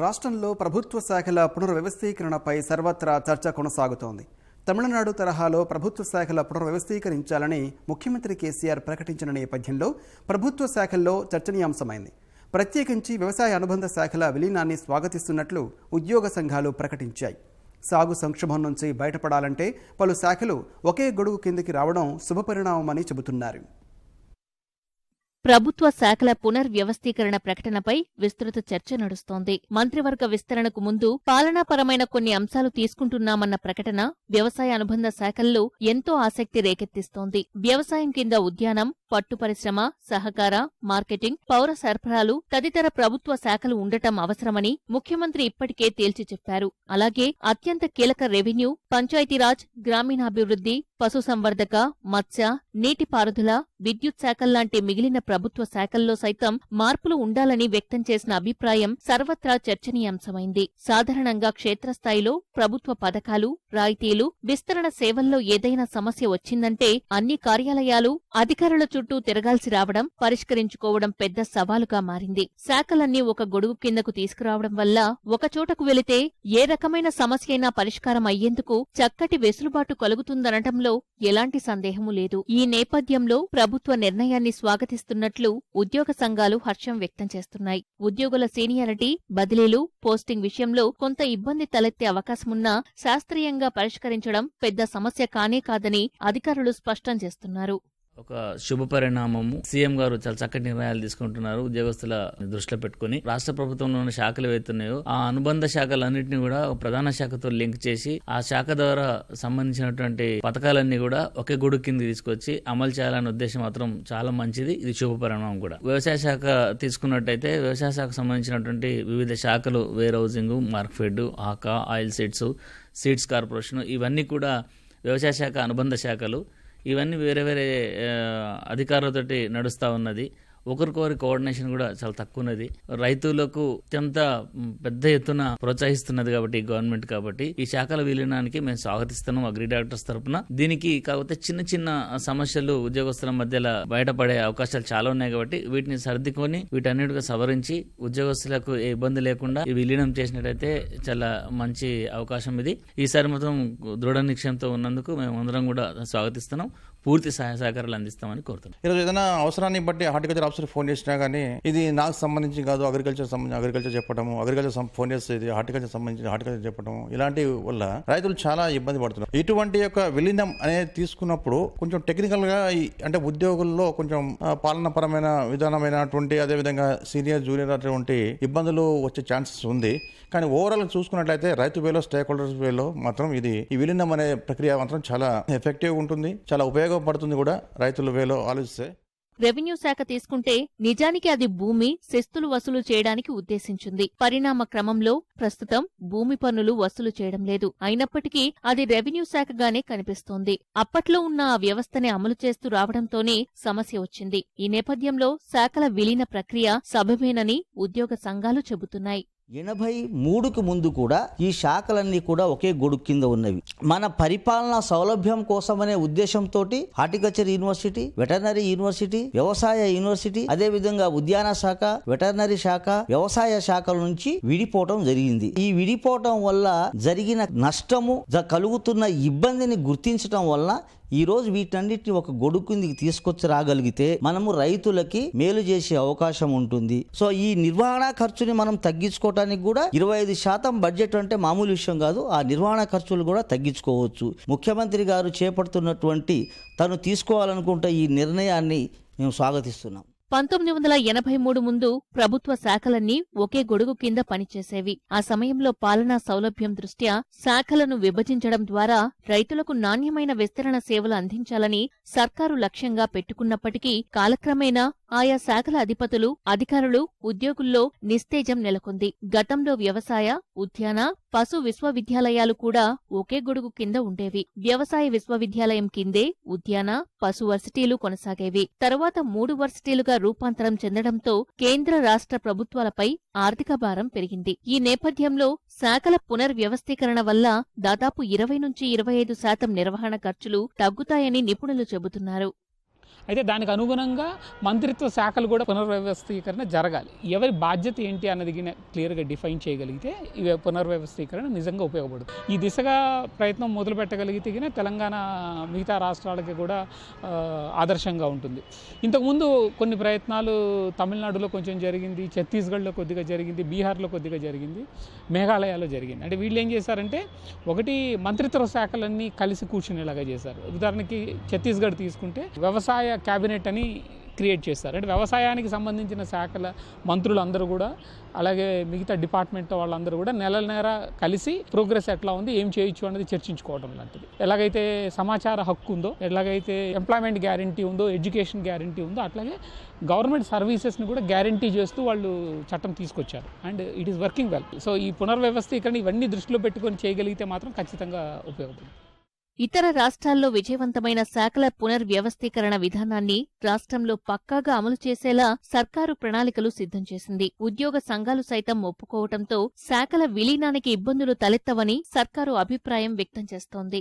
రాష్ట్రంలో ప్రభుత్వ శాఖల పునర్వ్యవస్థీకరణపై సర్వత్రా చర్చ కొనసాగుతోంది. తమిళనాడు తరహాలో ప్రభుత్వ శాఖల పునర్వ్యవస్థీకరించాలని ముఖ్యమంత్రి కేసీఆర్ ప్రకటించిన నేపథ్యంలో ప్రభుత్వ శాఖల్లో చర్చనీయాంశమైంది. ప్రత్యేకించి వ్యవసాయ అనుబంధ శాఖల విలీనాన్ని స్వాగతిస్తున్నట్లు ఉద్యోగ సంఘాలు ప్రకటించాయి. సాగు సంక్షోభం నుంచి బయటపడాలంటే పలు శాఖలు ఒకే గొడుగు కిందికి రావడం శుభపరిణామమని చెబుతున్నారు. ప్రభుత్వ శాఖల పునర్వ్యవస్థీకరణ ప్రకటనపై విస్తృత చర్చ నడుస్తోంది. మంత్రివర్గ విస్తరణకు ముందు పాలనాపరమైన కొన్ని అంశాలు తీసుకుంటున్నామన్న ప్రకటన వ్యవసాయ అనుబంధ శాఖల్లో ఎంతో ఆసక్తి రేకెత్తిస్తోంది. వ్యవసాయం కింద ఉద్యానం పట్టు పరిశ్రమ సహకార మార్కెటింగ్ పౌర సరఫరాలు తదితర ప్రభుత్వ శాఖలు ఉండటం అవసరమని ముఖ్యమంత్రి ఇప్పటికే తేల్చి చెప్పారు. అలాగే అత్యంత కీలక రెవెన్యూ పంచాయతీరాజ్ గ్రామీణాభివృద్ధి పశుసంవర్ధక మత్స్య నీటిపారుదల విద్యుత్ శాఖల్లాంటి మిగిలిన ప్రభుత్వ శాఖల్లో సైతం మార్పులు ఉండాలని వ్యక్తం చేసిన అభిప్రాయం సర్వత్రా చర్చనీయాంశమైంది. సాధారణంగా క్షేత్రస్థాయిలో ప్రభుత్వ పథకాలు రాయితీలు విస్తరణ సేవల్లో ఏదైనా సమస్య వచ్చిందంటే అన్ని కార్యాలయాలు అధికారుల చుట్టూ తిరగాల్సి రావడం పరిష్కరించుకోవడం పెద్ద సవాలుగా మారింది. శాఖలన్నీ ఒక గొడుగు కిందకు తీసుకురావడం వల్ల ఒకచోటకు వెళితే ఏ రకమైన సమస్య అయినా పరిష్కారం అయ్యేందుకు చక్కటి వెసులుబాటు కలుగుతుందనటంలో ఎలాంటి సందేహమూ లేదు. ఈ నేపథ్యంలో ప్రభుత్వ నిర్ణయాన్ని స్వాగతిస్తున్న ఉన్నట్లు ఉద్యోగ సంఘాలు హర్షం వ్యక్తం చేస్తున్నాయి. ఉద్యోగుల సీనియారిటీ బదిలీలు పోస్టింగ్ విషయంలో కొంత ఇబ్బంది తలెత్తే అవకాశమున్నా శాస్త్రీయంగా పరిష్కరించడం పెద్ద సమస్య కానే కాదని అధికారులు స్పష్టం చేస్తున్నారు. ఒక శుభ పరిణామము. సీఎం గారు చాలా చక్కటి నిర్ణయాలు తీసుకుంటున్నారు ఉద్యోగస్తుల దృష్టిలో పెట్టుకుని. రాష్ట్ర ప్రభుత్వంలో ఉన్న శాఖలు ఏవైతున్నాయో ఆ అనుబంధ శాఖలన్నింటినీ కూడా ఒక ప్రధాన శాఖతో లింక్ చేసి ఆ శాఖ ద్వారా సంబంధించినటువంటి పథకాలన్నీ కూడా ఒకే గొడుగు కింద తీసుకొచ్చి అమలు చేయాలనే ఉద్దేశం మాత్రం చాలా మంచిది. ఇది శుభ పరిణామం కూడా. వ్యవసాయ శాఖ తీసుకున్నట్టయితే వ్యవసాయ శాఖకు సంబంధించినటువంటి వివిధ శాఖలు where housing Markfed aka oil seeds seeds corporation ఇవన్నీ కూడా వ్యవసాయ శాఖ అనుబంధ శాఖలు ఇవన్నీ వేరే వేరే అధికారులతోటి నడుస్తూ ఉన్నది. ఒకరికొకరి కోఆర్డినేషన్ కూడా చాలా తక్కువ ఉన్నది రైతులకు అత్యంత పెద్ద ఎత్తున ప్రోత్సహిస్తున్నది కాబట్టి గవర్నమెంట్ కాబట్టి. ఈ శాఖల విలీనానికి మేము స్వాగతిస్తున్నాం అగ్రి డైరెక్టర్స్ తరపున. దీనికి కాకపోతే చిన్న చిన్న సమస్యలు ఉద్యోగస్తుల మధ్యలో బయటపడే అవకాశాలు చాలా ఉన్నాయి కాబట్టి వీటిని సర్దుకొని వీటన్నిటిగా సవరించి ఉద్యోగస్తులకు ఏ ఇబ్బంది లేకుండా ఈ విలీనం చేసినట్టయితే చాలా మంచి అవకాశం ఇది. ఈసారి మాత్రం దృఢ నిశ్చయంతో ఉన్నందుకు మేము అందరం కూడా స్వాగతిస్తున్నాం. పూర్తి సహాయ సహకారాలు అందిస్తామని కోరుతున్నాం. ఈరోజు ఏదైనా అవసరాన్ని బట్టి హార్టికల్చర్ ఆఫీసర్ ఫోన్ చేసినా కానీ ఇది నాకు సంబంధించి కాదు అగ్రికల్చర్ సంబంధించి అగ్రికల్చర్ చెప్పడము అగ్రికల్చర్ ఫోన్ చేస్తే ఇది హార్టికల్చర్ సంబంధించి హార్టికల్చర్ చెప్పడం ఇలాంటి వల్ల రైతులు చాలా ఇబ్బంది పడుతున్నారు. ఇటువంటి యొక్క విలీనం అనేది తీసుకున్నప్పుడు కొంచెం టెక్నికల్గా అంటే ఉద్యోగుల్లో కొంచెం పాలనపరమైన విధానమైనటువంటి అదేవిధంగా సీనియర్ జూనియర్ అటువంటి ఇబ్బందులు వచ్చే ఛాన్సెస్ ఉంది. కానీ ఓవరాల్ చూసుకున్నట్లయితే రైతు వేలో స్టేక్ హోల్డర్స్ వేలో మాత్రం ఇది ఈ విలీనం అనే ప్రక్రియ మాత్రం చాలా ఎఫెక్టివ్ ఉంటుంది చాలా ఉపయోగపడుతుంది కూడా రైతుల వేలో ఆలోచిస్తే. రెవెన్యూ శాఖ తీసుకుంటే నిజానికి అది భూమి శిస్తులు వసూలు చేయడానికి ఉద్దేశించింది. పరిణామ క్రమంలో ప్రస్తుతం భూమి పన్నులు వసూలు చేయడం లేదు. అయినప్పటికీ అది రెవెన్యూ శాఖగానే కనిపిస్తోంది. అప్పట్లో ఉన్న ఆ వ్యవస్థని అమలు చేస్తూ రావడంతోనే సమస్య వచ్చింది. ఈ నేపథ్యంలో శాఖల విలీన ప్రక్రియ సభమేనని ఉద్యోగ సంఘాలు చెబుతున్నాయి. ఎనభై మూడుకు ముందు కూడా ఈ శాఖలన్నీ కూడా ఒకే గొడుగు కింద ఉన్నవి. మన పరిపాలనా సౌలభ్యం కోసమనే ఉద్దేశంతో హార్టికల్చర్ యూనివర్సిటీ వెటర్నరీ యూనివర్సిటీ వ్యవసాయ యూనివర్సిటీ అదే విధంగా ఉద్యాన శాఖ వెటర్నరీ శాఖ వ్యవసాయ శాఖల నుంచి విడిపోవటం జరిగింది. ఈ విడిపోవటం వల్ల జరిగిన నష్టము కలుగుతున్న ఇబ్బందిని గుర్తించటం వల్ల ఈరోజు వీటన్నిటిని ఒక గొడుగు కిందికి తీసుకొచ్చి రాగలిగితే మనము రైతులకి మేలు చేసే అవకాశం ఉంటుంది. సో ఈ నిర్వహణ ఖర్చుని మనం తగ్గించుకోవడానికి కూడా ఇరవై ఐదు శాతం బడ్జెట్ అంటే మామూలు విషయం కాదు. ఆ నిర్వహణ ఖర్చులు కూడా తగ్గించుకోవచ్చు. ముఖ్యమంత్రి గారు చేపడుతున్నటువంటి తను తీసుకోవాలనుకుంటే ఈ నిర్ణయాన్ని మేము స్వాగతిస్తున్నాం. పంతొమ్మిది వందల ఎనభై మూడు ముందు ప్రభుత్వ శాఖలన్నీ ఒకే గొడుగు కింద పనిచేసేవి. ఆ సమయంలో పాలనా సౌలభ్యం దృష్ట్యా శాఖలను విభజించడం ద్వారా రైతులకు నాణ్యమైన విస్తరణ సేవలు అందించాలని సర్కారు లక్ష్యంగా పెట్టుకున్నప్పటికీ కాలక్రమేణా ఆయా శాఖల అధిపతులు అధికారులు ఉద్యోగుల్లో నిస్తేజం నెలకొంది. గతంలో వ్యవసాయ ఉద్యాన పశు విశ్వవిద్యాలయాలు కూడా ఒకే గొడుగు కింద ఉండేవి. వ్యవసాయ విశ్వవిద్యాలయం కిందే ఉద్యాన పశు వర్సిటీలు కొనసాగేవి. తరువాత మూడు వర్సిటీలుగా రూపాంతరం చెందడంతో కేంద్ర రాష్ట్ర ప్రభుత్వాలపై ఆర్థిక భారం పెరిగింది. ఈ నేపథ్యంలో శాఖల పునర్వ్యవస్థీకరణ వల్ల దాదాపు ఇరవై నుంచి ఇరవై ఐదు శాతం నిర్వహణ ఖర్చులు తగ్గుతాయని నిపుణులు చెబుతున్నారు. అయితే దానికి అనుగుణంగా మంత్రిత్వ శాఖలు కూడా పునర్వ్యవస్థీకరణ జరగాలి. ఎవరి బాధ్యత ఏంటి అన్నది క్లియర్గా డిఫైన్ చేయగలిగితే ఇవి పునర్వ్యవస్థీకరణ నిజంగా ఉపయోగపడుతుంది ఈ దిశగా ప్రయత్నం మొదలు పెట్టగలిగితే తెలంగాణ మిగతా రాష్ట్రాలకి కూడా ఆదర్శంగా ఉంటుంది. ఇంతకుముందు కొన్ని ప్రయత్నాలు తమిళనాడులో కొంచెం జరిగింది ఛత్తీస్గఢ్లో కొద్దిగా జరిగింది బీహార్లో కొద్దిగా జరిగింది మేఘాలయాలో జరిగింది. అంటే వీళ్ళు ఏం చేశారంటే ఒకటి మంత్రిత్వ శాఖలన్నీ కలిసి కూర్చునేలాగా చేశారు. ఉదాహరణకి ఛత్తీస్గఢ్ తీసుకుంటే వ్యవసాయ క్యాబినెట్ అని క్రియేట్ చేస్తారు. అంటే వ్యవసాయానికి సంబంధించిన శాఖల మంత్రులు అందరూ కూడా అలాగే మిగతా డిపార్ట్మెంట్ వాళ్ళందరూ కూడా నెల నెల కలిసి ప్రోగ్రెస్ ఎట్లా ఉంది ఏం చేయొచ్చు అనేది చర్చించుకోవడం లాంటిది. ఎలాగైతే సమాచార హక్కు ఉందో ఎలాగైతే ఎంప్లాయ్మెంట్ గ్యారంటీ ఉందో ఎడ్యుకేషన్ గ్యారంటీ ఉందో అట్లాగే గవర్నమెంట్ సర్వీసెస్ని కూడా గ్యారంటీ చేస్తూ వాళ్ళు చట్టం తీసుకొచ్చారు. And it is working well. So ఈ పునర్వ్యవస్థీకరణ ఇవన్నీ దృష్టిలో పెట్టుకొని చేయగలిగితే మాత్రం ఖచ్చితంగా ఉపయోగపడుతుంది. ఇతర రాష్ట్రాల్లో విజయవంతమైన శాఖల పునర్వ్యవస్థీకరణ విధానాన్ని రాష్ట్రంలో పక్కాగా అమలు చేసేలా సర్కారు ప్రణాళికలు సిద్ధం చేసింది. ఉద్యోగ సంఘాలు సైతం ఒప్పుకోవటంతో శాఖల విలీనానికి ఇబ్బందులు తలెత్తవని సర్కారు అభిప్రాయం వ్యక్తం చేస్తోంది.